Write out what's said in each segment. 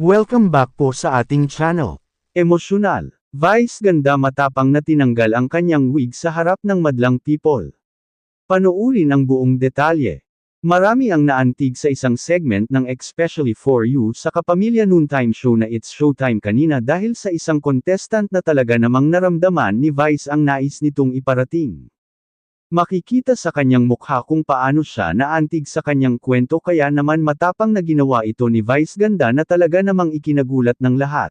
Welcome back po sa ating channel. Emosyonal. Vice ganda matapang na tinanggal ang kanyang wig sa harap ng madlang people. Panoorin ang buong detalye. Marami ang naantig sa isang segment ng Especially For You sa kapamilya noontime show na It's Showtime kanina dahil sa isang contestant na talaga namang naramdaman ni Vice ang nais nitong iparating. Makikita sa kanyang mukha kung paano siya naantig sa kanyang kwento kaya naman matapang na ginawa ito ni Vice Ganda na talaga namang ikinagulat ng lahat.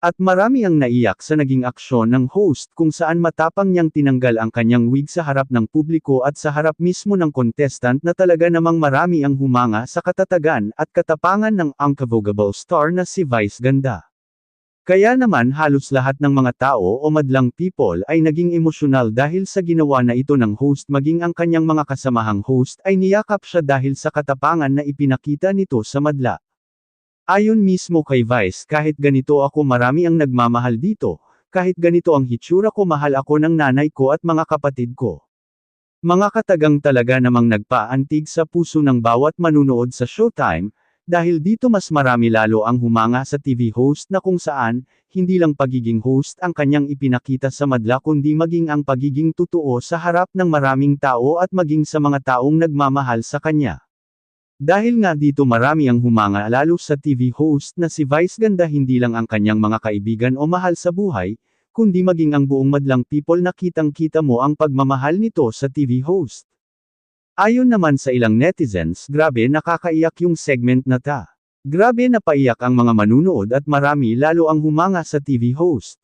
At marami ang naiyak sa naging aksyon ng host kung saan matapang niyang tinanggal ang kanyang wig sa harap ng publiko at sa harap mismo ng contestant na talaga namang marami ang humanga sa katatagan at katapangan ng unconvogable star na si Vice Ganda. Kaya naman halos lahat ng mga tao o madlang people ay naging emosyonal dahil sa ginawa na ito ng host maging ang kanyang mga kasamahang host ay niyakap siya dahil sa katapangan na ipinakita nito sa madla. Ayon mismo kay Vice kahit ganito ako marami ang nagmamahal dito, kahit ganito ang hitsura ko mahal ako ng nanay ko at mga kapatid ko. Mga katagang talaga namang nagpaantig sa puso ng bawat manunood sa Showtime, dahil dito mas marami lalo ang humanga sa TV host na kung saan, hindi lang pagiging host ang kanyang ipinakita sa madla kundi maging ang pagiging totoo sa harap ng maraming tao at maging sa mga taong nagmamahal sa kanya. Dahil nga dito marami ang humanga lalo sa TV host na si Vice Ganda hindi lang ang kanyang mga kaibigan o mahal sa buhay, kundi maging ang buong madlang people na kitang kita mo ang pagmamahal nito sa TV host. Ayon naman sa ilang netizens, grabe nakakaiyak yung segment na ta. Grabe napaiyak ang mga manunood at marami lalo ang humanga sa TV host.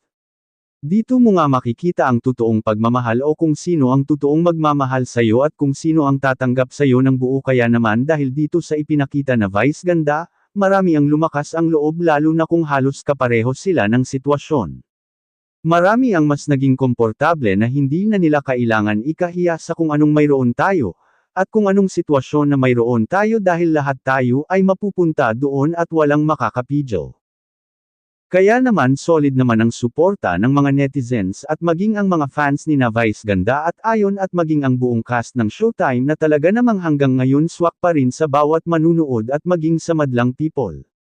Dito mo nga makikita ang totoong pagmamahal o kung sino ang totoong magmamahal sa iyo at kung sino ang tatanggap sa iyo ng buo kaya naman dahil dito sa ipinakita na Vice Ganda, marami ang lumakas ang loob lalo na kung halos kapareho sila ng sitwasyon. Marami ang mas naging komportable na hindi na nila kailangan ikahiya sa kung anong mayroon tayo, at kung anong sitwasyon na mayroon tayo dahil lahat tayo ay mapupunta doon at walang makakapidyo. Kaya naman solid naman ang suporta ng mga netizens at maging ang mga fans ni na Vice Ganda at Ayon at maging ang buong cast ng Showtime na talaga namang hanggang ngayon swak pa rin sa bawat manunood at maging sa madlang people.